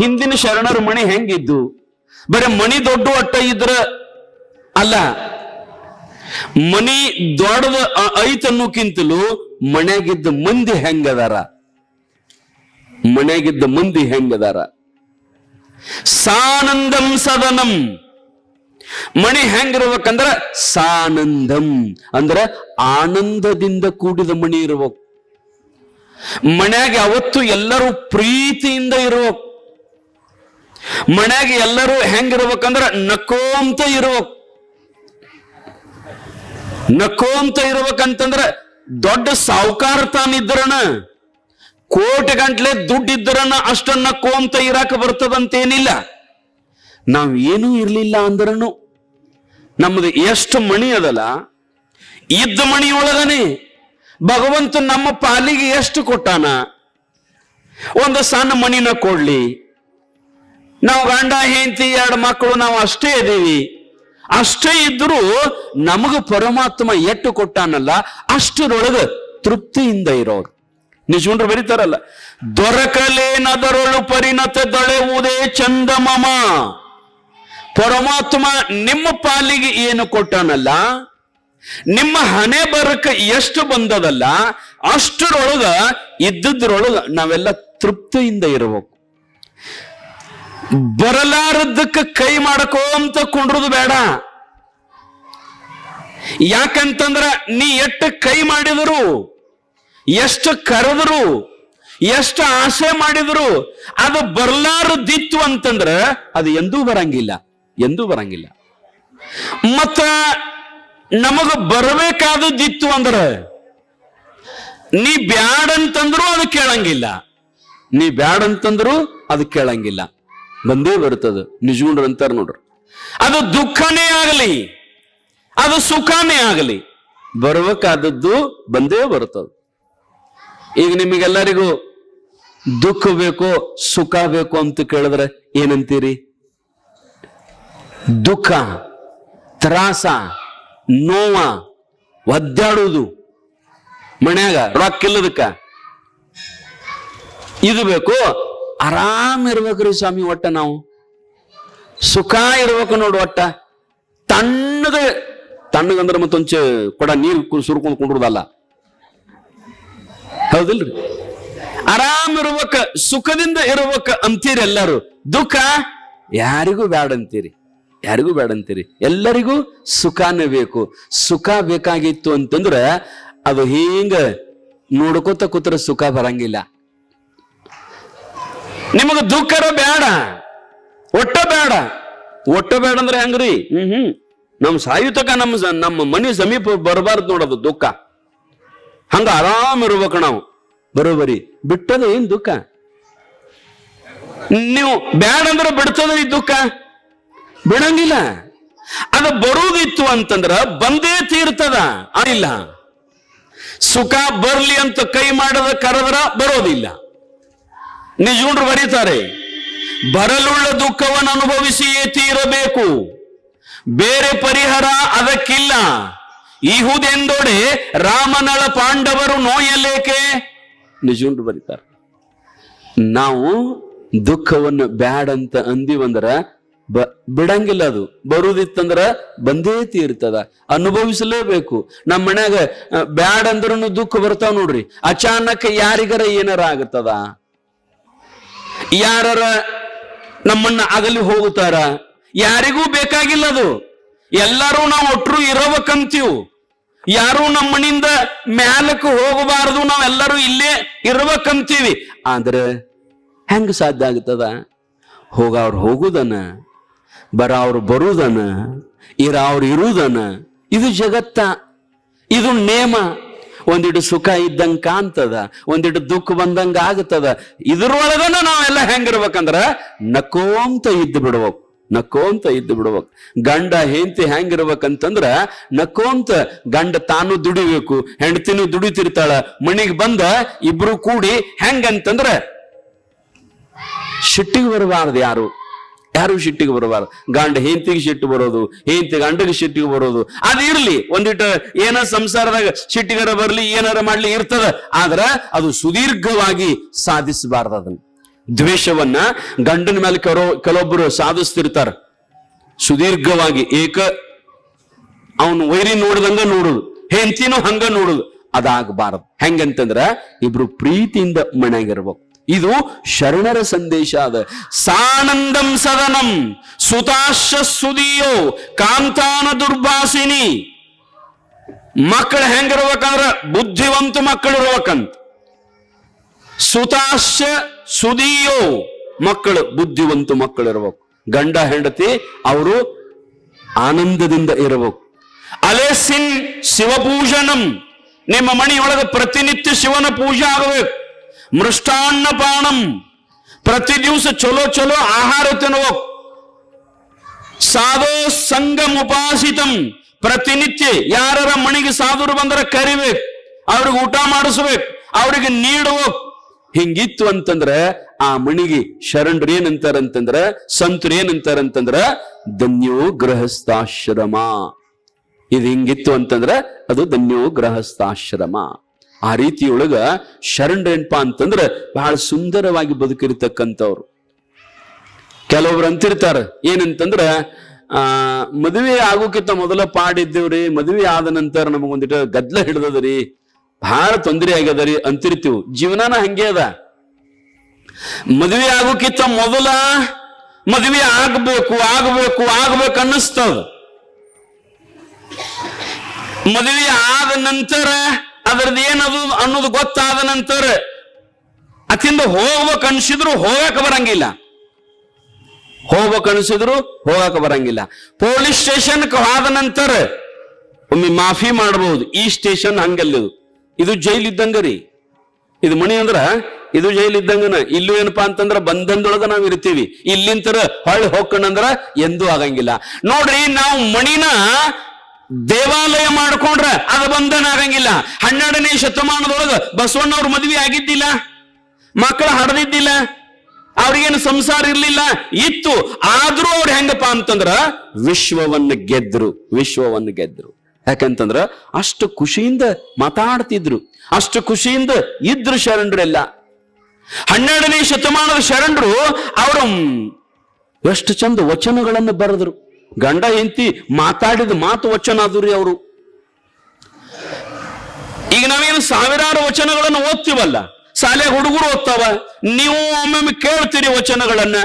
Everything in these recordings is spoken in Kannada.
ಹಿಂದಿನ ಶರಣರ ಮಣಿ ಹೆಂಗಿದ್ದು? ಬರೀ ಮಣಿ ದೊಡ್ಡ ಅಟ್ಟ ಇದ್ರ ಅಲ್ಲ ಮನಿ ದೊಡ್ಡದ ಐತ್ ಮನ್ಯಾಗಿದ್ದ ಮಂದಿ ಹೆಂಗದಾರ? ಮನ್ಯಾಗಿದ್ದ ಮಂದಿ ಹೆಂಗದಾರ? ಸಾನಂದಂ ಸದನಂ. ಮಣಿ ಹೆಂಗಿರ್ಬೇಕಂದ್ರ ಸಾನಂದಂ. ಅಂದ್ರ ಆನಂದದಿಂದ ಕೂಡಿದ ಮಣಿ ಇರ್ಬೇಕು. ಮನ್ಯಾಗ ಅವತ್ತು ಎಲ್ಲರೂ ಪ್ರೀತಿಯಿಂದ ಇರ್ಬೇಕು. ಮನ್ಯಾಗ ಎಲ್ಲರೂ ಹೆಂಗಿರ್ಬೇಕಂದ್ರ ನಕ್ಕೋಂತ ಇರ್ಬೇಕು. ನಕ್ಕೋಂತ ಇರ್ಬೇಕಂತಂದ್ರ ದೊಡ್ಡ ಸಾವುಕಾರ ತಾನಿದ್ರನ ಕೋಟಿ ಗಂಟ್ಲೆ ದುಡ್ಡಿದ್ರನ ಅಷ್ಟ ಕೋಂತ ಇರಾಕ ಬರ್ತದಂತೇನಿಲ್ಲ. ನಾವು ಏನೂ ಇರಲಿಲ್ಲ ಅಂದ್ರನು ನಮ್ದು ಎಷ್ಟು ಮಣಿ ಅದಲ್ಲ, ಇದ್ದ ಮಣಿಯೊಳಗನೆ ಭಗವಂತ ನಮ್ಮ ಪಾಲಿಗೆ ಎಷ್ಟು ಕೊಟ್ಟಾನ? ಒಂದು ಸಣ್ಣ ಮಣಿನ ಕೊಡ್ಲಿ ನಾವು ಗಂಡ, ಹೆಂಡತಿ, ಎರಡು ಮಕ್ಕಳು, ನಾವು ಅಷ್ಟೇ ಇದ್ದೀವಿ. ಅಷ್ಟೇ ಇದ್ರೂ ನಮಗ ಪರಮಾತ್ಮ ಎಟ್ಟು ಕೊಟ್ಟಾನಲ್ಲ, ಅಷ್ಟರೊಳಗ ತೃಪ್ತಿಯಿಂದ ಇರೋರು. ನಿಜಂಡ್ರು ಬರೀತಾರಲ್ಲ, ದೊರಕಲೇನದರೊಳು ಪರಿಣತ ದೊಳೆವುದೇ ಚಂದಮಮ. ಪರಮಾತ್ಮ ನಿಮ್ಮ ಪಾಲಿಗೆ ಏನು ಕೊಟ್ಟಾನಲ್ಲ, ನಿಮ್ಮ ಹಣೆ ಬರಕ ಎಷ್ಟು ಬಂದದಲ್ಲ, ಅಷ್ಟರೊಳಗ ಇದ್ದದ್ರೊಳಗ ನಾವೆಲ್ಲ ತೃಪ್ತಿಯಿಂದ ಇರಬೇಕು. ಬರಲಾರದ್ದಕ್ಕೆ ಕೈ ಮಾಡ್ಕೋಂತ ಕುಂಡ್ರದು ಬೇಡ. ಯಾಕಂತಂದ್ರ ನೀ ಎಷ್ಟು ಕೈ ಮಾಡಿದರು, ಎಷ್ಟು ಕರೆದ್ರು, ಎಷ್ಟು ಆಸೆ ಮಾಡಿದ್ರು, ಅದು ಬರ್ಲಾರದಿತ್ತು ಅಂತಂದ್ರ ಅದು ಎಂದೂ ಬರಂಗಿಲ್ಲ ಎಂದೂ ಬರಂಗಿಲ್ಲ. ಮತ್ತ ನಮಗ ಬರಬೇಕಾದದ್ದಿತ್ತು ಅಂದ್ರ ನೀ ಬ್ಯಾಡಂತಂದ್ರು ಅದು ಕೇಳಂಗಿಲ್ಲ, ನೀ ಬ್ಯಾಡಂತಂದ್ರು ಅದು ಕೇಳಂಗಿಲ್ಲ. ಬಂದೇ ಬರ್ತದ ನಿಜಗುಂಡ್ರ ಅಂತಾರೆ ನೋಡ್ರಿ. ಅದು ದುಃಖನೇ ಆಗಲಿ, ಅದು ಸುಖನೇ ಆಗಲಿ, ಬರ್ಬೇಕಾದದ್ದು ಬಂದೇ ಬರ್ತದ ಈಗ ನಿಮಗೆಲ್ಲರಿಗೂ ದುಃಖ ಬೇಕೋ, ಸುಖ ಬೇಕೋ ಅಂತ ಕೇಳಿದ್ರೆ ಏನಂತೀರಿ? ದುಃಖ, ತ್ರಾಸ, ನೋವ ಒದ್ದಾಡುವುದು ಮನ್ಯಾಗ ರೊಕ್ಕ ಇಲ್ಲದಕ್ಕ. ಇದು ಬೇಕು ಆರಾಮ್ ಇರ್ಬೇಕ್ರಿ ಸ್ವಾಮಿ ಒಟ್ಟ ನಾವು. ಸುಖ ಇರ್ಬೇಕು ನೋಡು ಒಟ್ಟ. ತಣ್ಣಗ ತಣ್ಣಗಂದ್ರೆ ಮತ್ತೊಂಚ ಕೊಡ ನೀರು ಸುರ್ಕೊಂಡು ಕುಂಡ್ರದಲ್ಲ. ಹೌದಿಲ್ರಿ? ಆರಾಮ್ ಇರ್ಬೇಕ, ಸುಖದಿಂದ ಇರ್ಬೇಕ ಅಂತೀರಿ ಎಲ್ಲರೂ. ದುಃಖ ಯಾರಿಗೂ ಬ್ಯಾಡ ಅಂತೀರಿ. ಯಾರಿಗೂ ಬೇಡ ಅಂತೀರಿ. ಎಲ್ಲರಿಗೂ ಸುಖನೇ ಬೇಕು. ಸುಖ ಬೇಕಾಗಿತ್ತು ಅಂತಂದ್ರ ಅದು ಹಿಂಗ ನೋಡ್ಕೋತ ಕೂತ್ರ ಸುಖ ಬರಂಗಿಲ್ಲ. ನಿಮಗ ದುಃಖರ ಬೇಡ ಒಟ್ಟ ಬೇಡ ಒಟ್ಟ ಬೇಡ ಅಂದ್ರೆ ಹೆಂಗ್ರಿ? ಹ್ಮ್ ಹ್ಮ್. ನಮ್ ಸಾಯುತಕ ನಮ್ಮ ನಮ್ಮ ಮನೆ ಸಮೀಪ ಬರಬಾರ್ದು ನೋಡೋದು ದುಃಖ. ಹಂಗ ಆರಾಮ್ ಇರ್ಬೇಕು ನಾವು. ಬರೋಬರಿ. ಬಿಟ್ಟದ ಏನ್ ದುಃಖ? ನೀವು ಬ್ಯಾಡ ಅಂದ್ರೆ ಬಿಡ್ತದ ಈ ದುಃಖ? ಬಿಡಂಗಿಲ್ಲ. ಅದು ಬರುವುದಿತ್ತು ಅಂತಂದ್ರ ಬಂದೇ ತೀರ್ತದ. ಇಲ್ಲ. ಸುಖ ಬರ್ಲಿ ಅಂತ ಕೈ ಮಾಡದ ಕರೆದ್ರ ಬರೋದಿಲ್ಲ. ನಿಜಗುಂಡ್ರು ಬರೀತಾರೆ. ಬರಲುಳ್ಳ ದುಃಖವನ್ನು ಅನುಭವಿಸಿಯೇ ತೀರಬೇಕು. ಬೇರೆ ಪರಿಹಾರ ಅದಕ್ಕಿಲ್ಲ. ಇಹುದೆಂದೊಡೆ ರಾಮನಳ ಪಾಂಡವರು ನೋಯಲೇಕೆ? ನಿಜಗುಂಡ್ರು ಬರೀತಾರೆ. ನಾವು ದುಃಖವನ್ನು ಬ್ಯಾಡ್ ಅಂತ ಅಂದಿವಂದ್ರ ಬ, ಬಿಡಂಗಿಲ್ಲ ಅದು. ಬರುದಿತ್ತಂದ್ರ ಬಂದೇ ತೀರ್ತದ. ಅನುಭವಿಸಲೇಬೇಕು. ನಮ್ಮ ಮನ್ಯಾಗ ಬ್ಯಾಡ್ ಅಂದ್ರೂ ದುಃಖ ಬರ್ತಾವ ನೋಡ್ರಿ. ಅಚಾನಕ್ ಯಾರಿಗರ ಏನಾರ ಆಗತ್ತದ ಯಾರರ ನಮ್ಮನ್ನ ಅಗಲಿ ಹೋಗುತ್ತಾರ? ಯಾರಿಗೂ ಬೇಕಾಗಿಲ್ಲ ಅದು ಎಲ್ಲರೂ ನಾವು ಒಟ್ಟರು ಇರಬೇಕಂತೀವು. ಯಾರು ನಮ್ಮನಿಂದ ಮ್ಯಾಲಕ್ಕೆ ಹೋಗಬಾರದು, ನಾವೆಲ್ಲರೂ ಇಲ್ಲೇ ಇರ್ಬೇಕಂತೀವಿ. ಆದ್ರೆ ಹೆಂಗ ಸಾಧ್ಯ ಆಗ್ತದ? ಹೋಗ ಅವ್ರು ಹೋಗುದನ, ಬರ ಅವ್ರು ಬರುದನ, ಇರ ಅವ್ರು ಇರುದನ, ಇದು ಜಗತ್ತ, ಇದು ನೇಮ. ಒಂದಿಟ್ಟು ಸುಖ ಇದ್ದಂಗೆ ಕಾಣ್ತದ, ಒಂದಿಟ್ಟು ದುಃಖ ಬಂದಂಗ ಆಗ್ತದ. ಇದ್ರೊಳಗನ ನಾವೆಲ್ಲ ಹೆಂಗಿರ್ಬೇಕಂದ್ರ ನಕ್ಕೋಂತ ಇದ್ದು ಬಿಡ್ಬೇಕು, ನಕ್ಕೋಂತ ಇದ್ದು ಬಿಡ್ಬೇಕು. ಗಂಡ ಹೆಂಡತಿ ಹೆಂಗಿರ್ಬೇಕಂತಂದ್ರ ನಕ್ಕೋಂತ ಗಂಡ ತಾನು ದುಡಿಬೇಕು, ಹೆಂಡತಿನೂ ದುಡಿತಿರ್ತಾಳ ಮಣಿಗೆ ಬಂದ ಇಬ್ರು ಕೂಡಿ ಹೆಂಗಂತಂದ್ರ, ಸಿಟ್ಟಿಗೆ ಬರಬಾರ್ದು ಯಾರು. ಯಾರು ಶಿಟ್ಟಿಗೆ ಬರಬಾರ್ದು? ಗಂಡ ಹೆಂಡತಿಗೆ ಸಿಟ್ಟು ಬರೋದು ಹೆಂಡತಿ ಗಂಡಗೆ ಶಿಟ್ಟಿಗೆ ಬರೋದು. ಅದು ಇರಲಿ, ಒಂದಿಟ್ಟು ಏನ ಸಂಸಾರದಾಗ ಶಿಟ್ಟಿಗಾರ ಬರಲಿ, ಏನಾರ ಮಾಡ್ಲಿ ಇರ್ತದ. ಆದ್ರ ಅದು ಸುದೀರ್ಘವಾಗಿ ಸಾಧಿಸಬಾರ್ದು ಅದನ್ನ. ದ್ವೇಷವನ್ನ ಗಂಡನ ಮೇಲೆ ಕೆಲೋ ಕೆಲವೊಬ್ಬರು ಸಾಧಿಸ್ತಿರ್ತಾರ. ಸುದೀರ್ಘವಾಗಿ ಏಕ ಅವನು ವೈರಿ ನೋಡ್ದಂಗ ನೋಡುದು, ಹೆಂಡತಿನೂ ಹಂಗ ನೋಡುದು. ಅದಾಗಬಾರದು. ಹೆಂಗಂತಂದ್ರ ಇಬ್ರು ಪ್ರೀತಿಯಿಂದ ಮನೆಯಾಗಿರ್ಬೇಕು. ಇದು ಶರಣರ ಸಂದೇಶ ಅದ ಸಾನಂದಂ ಸದನಂ ಸುತಾಶ ಸುದಿಯೋ ಕಾಂತಾನ ದುರ್ಭಾಸಿನಿ. ಮಕ್ಕಳು ಹೆಂಗಿರ್ಬೇಕಂದ್ರ ಬುದ್ಧಿವಂತ ಮಕ್ಕಳು ಇರ್ಬೇಕಂತ. ಸುತಾಶ ಸುದಿಯೋ ಮಕ್ಕಳು ಬುದ್ಧಿವಂತ ಮಕ್ಕಳು ಇರ್ಬೇಕು. ಗಂಡ ಹೆಂಡತಿ ಅವರು ಆನಂದದಿಂದ ಇರಬೇಕು. ಅಲೆಸಿನ್ ಶಿವಪೂಜನಂ. ನಿಮ್ಮ ಮನೆಯೊಳಗೆ ಪ್ರತಿನಿತ್ಯ ಶಿವನ ಪೂಜೆ ಆಗಬೇಕು. ಮೃಷ್ಟಾನ್ನ ಪಾನಂ ಪ್ರತಿ ದಿವಸ ಚಲೋ ಚಲೋ ಆಹಾರ ತಿನ್ನುವ. ಸಾಧೋ ಸಂಗಂ ಉಪಾಸಿತಂ. ಪ್ರತಿನಿತ್ಯ ಯಾರರ ಮಣಿಗೆ ಸಾಧುರು ಬಂದರೆ ಕರಿಬೇಕು. ಅವ್ರಿಗೆ ಊಟ ಮಾಡಿಸ್ಬೇಕು. ಅವ್ರಿಗೆ ನೀಡುವ. ಹಿಂಗಿತ್ತು ಅಂತಂದ್ರ ಆ ಮಣಿಗೆ ಶರಣರು ಏನಂತಾರಂತಂದ್ರ ಸಂತರು ಏನಂತಾರಂತಂದ್ರ ಧನ್ಯೋ ಗೃಹಸ್ಥಾಶ್ರಮ. ಇದು ಹಿಂಗಿತ್ತು ಅಂತಂದ್ರ ಅದು ಧನ್ಯೋ ಗೃಹಸ್ಥಾಶ್ರಮ. ಆ ರೀತಿಯೊಳಗ ಶರಣರೇನ್ಪ ಅಂತಂದ್ರ ಬಹಳ ಸುಂದರವಾಗಿ ಬದುಕಿರ್ತಕ್ಕಂಥವ್ರು. ಕೆಲವೊಬ್ರು ಅಂತಿರ್ತಾರ, ಏನಂತಂದ್ರ, ಆ, ಮದುವೆ ಆಗೋಕ್ಕಿಂತ ಮೊದಲ ಪಾಡಿದ್ದೇವ್ರಿ, ಮದುವೆ ಆದ ನಂತರ ನಮಗೊಂದಿಟ್ಟು ಗದ್ಲ ಹಿಡ್ದದ್ರಿ ಬಹಳ ತೊಂದರೆ ಆಗ್ಯದರಿ ಅಂತಿರ್ತೀವಿ. ಜೀವನಾನ ಹಂಗೆ ಅದ. ಮದುವೆ ಆಗೋಕ್ಕಿಂತ ಮೊದಲ ಮದುವೆ ಆಗ್ಬೇಕು ಆಗ್ಬೇಕು ಆಗ್ಬೇಕು ಅನ್ನಿಸ್ತದ. ಮದುವೆ ಆದ ನಂತರ ಅದ್ರದ್ದು ಏನದು ಅನ್ನೋದು ಗೊತ್ತಾದ ನಂತರ ಅತಿಂದ ಹೋಗ್ಬೇಕು ಅನ್ಸಿದ್ರು ಹೋಗಕ್ಕೆ ಬರಂಗಿಲ್ಲ. ಹೋಗ್ಬೇಕು ಅನ್ಸಿದ್ರು ಹೋಗಕ್ಕೆ ಬರಂಗಿಲ್ಲ. ಪೊಲೀಸ್ ಸ್ಟೇಷನ್ ಹೋದ ನಂತರ ಒಮ್ಮೆ ಮಾಫಿ ಮಾಡಬಹುದು ಈ ಸ್ಟೇಷನ್ ಹಂಗಲ್ಲ ಇದು ಜೈಲ್ ಇದ್ದಂಗ ರೀ. ಇದು ಮಣಿ ಅಂದ್ರ ಇದು ಜೈಲ್ ಇದ್ದಂಗನ. ಇಲ್ಲೂ ಏನಪ್ಪಾ ಅಂತಂದ್ರ ಬಂಧನದೊಳಗ ನಾವ್ ಇರ್ತೀವಿ. ಇಲ್ಲಿಂತರ ಹೊಳ್ಳಿ ಹೋಗ್ಕೊಂಡಂದ್ರ ಎಂದೂ ಆಗಂಗಿಲ್ಲ. ನೋಡ್ರಿ, ನಾವು ಮಣಿನ ದೇವಾಲಯ ಮಾಡ್ಕೊಂಡ್ರ ಅದು ಬಂಧನ ಆಗಂಗಿಲ್ಲ. ಹನ್ನೆರಡನೇ ಶತಮಾನದೊಳಗ ಬಸವಣ್ಣವ್ರ ಮದುವೆ ಆಗಿದ್ದಿಲ್ಲ? ಮಕ್ಕಳು ಹಡದಿದ್ದಿಲ್ಲ ಅವ್ರಿಗೇನು ಸಂಸಾರ ಇರ್ಲಿಲ್ಲ? ಇತ್ತು. ಆದ್ರೂ ಅವ್ರು ಹೆಂಗಪ್ಪ ಅಂತಂದ್ರ ವಿಶ್ವವನ್ನ ಗೆದ್ರು ವಿಶ್ವವನ್ನ ಗೆದ್ರು. ಯಾಕಂತಂದ್ರ ಅಷ್ಟು ಖುಷಿಯಿಂದ ಮಾತಾಡ್ತಿದ್ರು. ಅಷ್ಟು ಖುಷಿಯಿಂದ ಇದ್ರು ಶರಣರೆಲ್ಲ. ಹನ್ನೆರಡನೇ ಶತಮಾನದ ಶರಣರು ಅವರು ಎಷ್ಟು ಚಂದ ವಚನಗಳನ್ನು ಬರೆದ್ರು. ಗಂಡ ಹೆಂಡತಿ ಮಾತಾಡಿದ ಮಾತು ವಚನ ಆದ್ರಿ ಅವರು. ಈಗ ನಾವೇನು ಸಾವಿರಾರು ವಚನಗಳನ್ನು ಓದ್ತೀವಲ್ಲ? ಶಾಲೆ ಹುಡುಗರು ಓದ್ತಾವ? ನೀವು ಒಮ್ಮೊಮ್ಮೆ ಕೇಳ್ತೀರಿ ವಚನಗಳನ್ನ.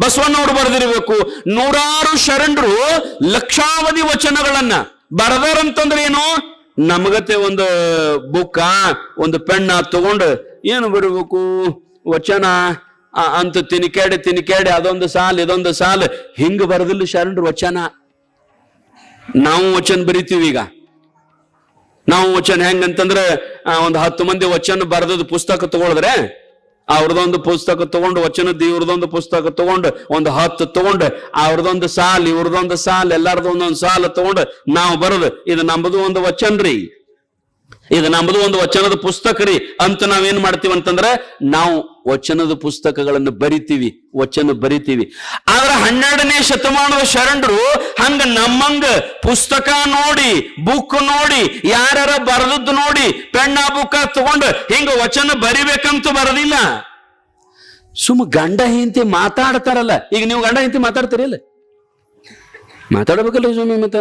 ಬಸವಣ್ಣವ್ರು ಬರೆದಿರಬೇಕು. ನೂರಾರು ಶರಣರು ಲಕ್ಷಾವಧಿ ವಚನಗಳನ್ನ. ಬರದಾರಂತಂದ್ರೆ ಏನು? ನಮಗತೆ ಒಂದು ಬುಕ್ಕ, ಒಂದು ಪೆಣ್ಣ ತಗೊಂಡು ಏನು ಬರಬೇಕು? ವಚನ. ಅಂತ ತಿನಿಕೇಡಿ ತಿನಿಕೇಡಿ ಅದೊಂದು ಸಾಲ್, ಇದೊಂದು ಸಾಲ್. ಹಿಂಗ ಬರದಿಲ್ಲ ಶರಣರು ವಚನ. ನಾವು ವಚನ ಬರಿತೀವಿ ಈಗ. ನಾವು ವಚನ ಹೆಂಗಂತಂದ್ರೆ ಒಂದು ಹತ್ತು ಮಂದಿ ವಚನ ಬರೆದದ ಪುಸ್ತಕ ತಗೊಳಿದ್ರೆ ಅವ್ರದೊಂದು ಪುಸ್ತಕ ತಗೊಂಡು ವಚನದ ಇವ್ರದೊಂದು ಪುಸ್ತಕ ತಗೊಂಡು, ಒಂದು ಹತ್ತು ತಗೊಂಡು ಅವ್ರದೊಂದು ಸಾಲ್ ಇವ್ರದೊಂದು ಸಾಲ್ ಎಲ್ಲಾರ್ದು ಒಂದೊಂದು ಸಾಲ ತಗೊಂಡು, ನಾವು ಬರದು, ಇದು ನಮ್ಮದು ಒಂದು ವಚನ ರೀ. ಇದು ನಮ್ಮದು ಒಂದು ವಚನದ ಪುಸ್ತಕ ರೀ. ಅಂತ ನಾವೇನ್ ಮಾಡ್ತೀವಿ ಅಂತಂದ್ರೆ ನಾವು ವಚನದ ಪುಸ್ತಕಗಳನ್ನು ಬರಿತೀವಿ, ವಚನ ಬರಿತೀವಿ. ಆದ್ರೆ ಹನ್ನೆರಡನೇ ಶತಮಾನದ ಶರಣರು ಹಂಗ ನಮ್ಮಂಗ ಪುಸ್ತಕ ನೋಡಿ ಬುಕ್ ನೋಡಿ, ಯಾರ್ಯಾರ ಬರೆದದ್ದು ನೋಡಿ ಪೆಣ್ಣ ಬುಕ್ಕ ತಗೊಂಡು ಹಿಂಗ ವಚನ ಬರಿಬೇಕಂತ ಬರದಿಲ್ಲ ಸುಮ್ಮ ಗಂಡ ಹೆಂಡತಿ ಮಾತಾಡ್ತಾರಲ್ಲ, ಈಗ ನೀವು ಗಂಡ ಹೆಂಡತಿ ಮಾತಾಡ್ತೀರಿಲ್ಲ ಮಾತಾಡ್ಬೇಕಲ್ಲ ಸುಮ್ಮನೆ ಮತ್ತ?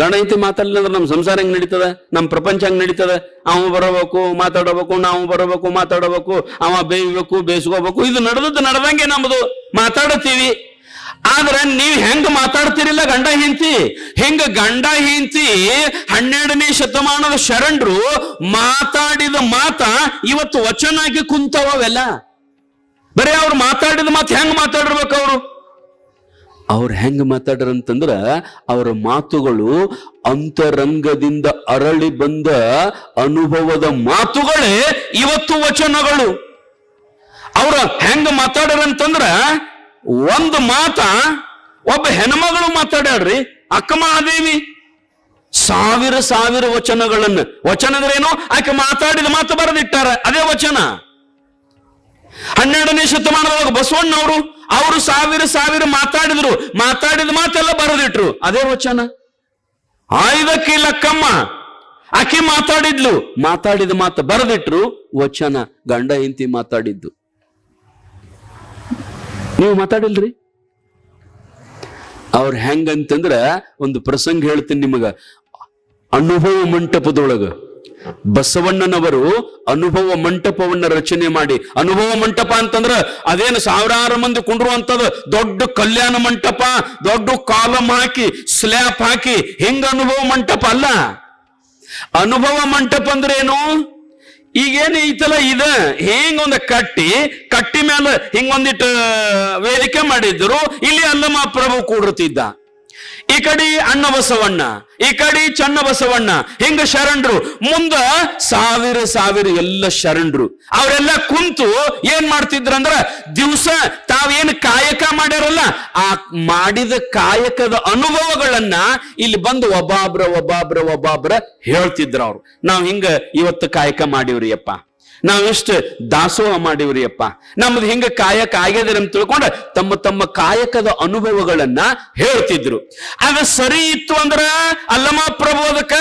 ಗಂಡ ಹೆಂಡತಿ ಮಾತಾಡಲಿಲ್ಲ ಅಂದ್ರೆ ನಮ್ಮ ಸಂಸಾರ ಹೆಂಗ್ ನಡೀತದ? ನಮ್ಮ ಪ್ರಪಂಚ ಹೆಂಗ್ ನಡೀತದ? ಅವ ಬರಬೇಕು, ಮಾತಾಡಬೇಕು, ನಾವು ಬರಬೇಕು, ಮಾತಾಡಬೇಕು, ಅವ ಬೇಯ್ಬೇಕು ಬೇಯಿಸ್ಕೋಬೇಕು ಇದು ನಡೆದದ್ದು ನಡೆದಂಗೆ ನಮ್ಮದು ಮಾತಾಡತ್ತೀವಿ ಆದ್ರೆ ನೀವ್ ಹೆಂಗ್ ಮಾತಾಡ್ತಿರಿಲ್ಲ ಗಂಡ ಹೆಂಡತಿ ಹೆಂಗ ಗಂಡ ಹೆಂಡತಿ ಹನ್ನೆರಡನೇ ಶತಮಾನದ ಶರಣರು ಮಾತಾಡಿದ ಮಾತ ಇವತ್ತು ವಚನ ಆಗಿ ಕುಂತವ ಅವೆಲ್ಲ. ಬರೀ ಅವ್ರು ಮಾತಾಡಿದ ಮಾತು ಹೆಂಗ್ ಮಾತಾಡಿರ್ಬೇಕು ಅವರು? ಅವ್ರು ಹೆಂಗ್ ಮಾತಾಡ್ರ ಅಂತಂದ್ರೆ ಅವರ ಮಾತುಗಳು ಅಂತರಂಗದಿಂದ ಅರಳಿ ಬಂದ ಅನುಭವದ ಮಾತುಗಳೇ ಇವತ್ತು ವಚನಗಳು. ಅವ್ರ ಹೆಂಗ ಮಾತಾಡ್ರಂತಂದ್ರ ಒಂದು ಮಾತ ಒಬ್ಬ ಹೆಣ್ಮಗಳು ಮಾತಾಡ್ರಿ ಅಕ್ಕ ಮಹಾದೇವಿ. ಸಾವಿರ ಸಾವಿರ ವಚನಗಳನ್ನ, ವಚನ ಏನು? ಆಕೆ ಮಾತಾಡಿದ ಮಾತು ಬರೆದಿಟ್ಟಾರ, ಅದೇ ವಚನ. ಹನ್ನೆರಡನೇ ಶತಮಾನದೊಳಗೆ ಬಸವಣ್ಣವರು ಅವರು ಸಾವಿರ ಸಾವಿರ ಮಾತಾಡಿದ್ರು, ಮಾತಾಡಿದ ಮಾತೆಲ್ಲ ಬರೆದಿಟ್ರು. ಅದೇ ವಚನ. ಆಯ್ದಕ್ಕೆ ಲಕ್ಕಮ್ಮ, ಆಕೆ ಮಾತಾಡಿದ್ಲು, ಮಾತಾಡಿದ ಮಾತು ಬರೆದಿಟ್ರು, ವಚನ, ಗಂಡ ಹೆಂಡತಿ ಮಾತಾಡಿದ್ದು. ನೀವು ಮಾತಾಡಿಲ್ರಿ? ಅವ್ರ ಹೆಂಗಂತಂದ್ರ ಒಂದು ಪ್ರಸಂಗ ಹೇಳ್ತೀನಿ ನಿಮಗ. ಅನುಭವ ಮಂಟಪದೊಳಗ. ಬಸವಣ್ಣನವರು ಅನುಭವ ಮಂಟಪವನ್ನ ರಚನೆ ಮಾಡಿ. ಅನುಭವ ಮಂಟಪ ಅಂತಂದ್ರ ಅದೇನು ಸಾವಿರಾರು ಮಂದಿ ಕುಂಡ್ರುವಂತದ್ದು ದೊಡ್ಡ ಕಲ್ಯಾಣ ಮಂಟಪ, ದೊಡ್ಡ ಕಾಲಂ ಹಾಕಿ, ಸ್ಲ್ಯಾಪ್ ಹಾಕಿ. ಹೆಂಗ ಅನುಭವ ಮಂಟಪ ಅಲ್ಲ? ಅನುಭವ ಮಂಟಪ ಅಂದ್ರೆ ಏನು? ಈಗೇನು ಐತಲ್ಲ ಇದ? ಹೆಂಗ ಒಂದ ಕಟ್ಟಿ ಕಟ್ಟಿ ಮೇಲೆ ಹಿಂಗೊಂದಿಟ್ಟು ವೇದಿಕೆ ಮಾಡಿದ್ರು. ಇಲ್ಲಿ ಅಲ್ಲಮ್ಮ ಪ್ರಭು ಕೂಡಿರ್ತಿದ್ದ. ಈ ಕಡೆ ಅಣ್ಣ ಬಸವಣ್ಣ ಈ ಕಡೆ ಚನ್ನ ಬಸವಣ್ಣ ಹಿಂಗ ಶರಣರು. ಮುಂದ ಸಾವಿರ ಸಾವಿರ ಎಲ್ಲ ಶರಣರು. ಅವರೆಲ್ಲ ಕುಂತು ಏನ್ ಮಾಡ್ತಿದ್ರಂದ್ರ ದಿವಸ ತಾವೇನ್ ಕಾಯಕ ಮಾಡ್ಯಾರಲ್ಲ, ಆ ಮಾಡಿದ ಕಾಯಕದ ಅನುಭವಗಳನ್ನ ಇಲ್ಲಿ ಬಂದು ಒಬ್ಬಾಬ್ರ ಒಬ್ಬಾಬ್ರ ಒಬ್ಬಾಬ್ರ ಹೇಳ್ತಿದ್ರ ಅವ್ರು. ನಾವ್ ಹಿಂಗ ಇವತ್ತು ಕಾಯಕ ಮಾಡಿವ್ರಿ ಅಪ್ಪ. ನಾವ್ ಎಷ್ಟು ದಾಸೋಹ ಮಾಡಿವ್ರಿ ಅಪ್ಪ ನಮ್ದು ಹಿಂಗ ಕಾಯಕ ಆಗ್ಯದ ಅಂತ ತಿಳ್ಕೊಂಡ್ರೆ ತಮ್ಮ ತಮ್ಮ ಕಾಯಕದ ಅನುಭವಗಳನ್ನ ಹೇಳ್ತಿದ್ರು. ಅದ ಸರಿ ಇತ್ತು ಅಂದ್ರ ಅಲ್ಲಮ ಪ್ರಭು ಅದಕ್ಕ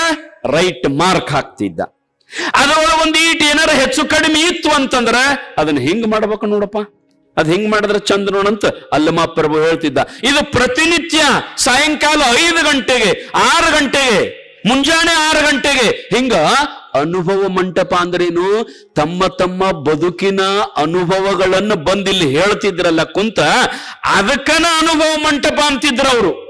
ರೈಟ್ ಮಾರ್ಕ್ ಹಾಕ್ತಿದ್ದ. ಅದರೊಳಗೆ ಒಂದು ಈಟ್ ಏನಾರ ಹೆಚ್ಚು ಕಡಿಮೆ ಇತ್ತು ಅಂತಂದ್ರ ಅದನ್ನ ಹಿಂಗ್ ಮಾಡ್ಬೇಕು ನೋಡಪ್ಪ. ಅದ್ ಹಿಂಗ್ ಮಾಡಿದ್ರೆ ಚಂದ ನೋಡಂತ ಅಲ್ಲಮ್ಮ ಪ್ರಭು ಹೇಳ್ತಿದ್ದ. ಇದು ಪ್ರತಿನಿತ್ಯ ಸಾಯಂಕಾಲ ಐದು ಗಂಟೆಗೆ, ಆರು ಗಂಟೆಗೆ ಮುಂಜಾನೆ ಆರು ಗಂಟೆಗೆ. ಹಿಂಗ? ಅನುಭವ ಮಂಟಪ ಅಂದ್ರೇನು? ತಮ್ಮ ತಮ್ಮ ಬದುಕಿನ ಅನುಭವಗಳನ್ನು ಬಂದಿಲ್ಲಿ ಹೇಳ್ತಿದ್ರಲ್ಲ ಕುಂತ, ಅದಕ್ಕನ ಅನುಭವ ಮಂಟಪ ಅಂತಿದ್ರು ಅವರು.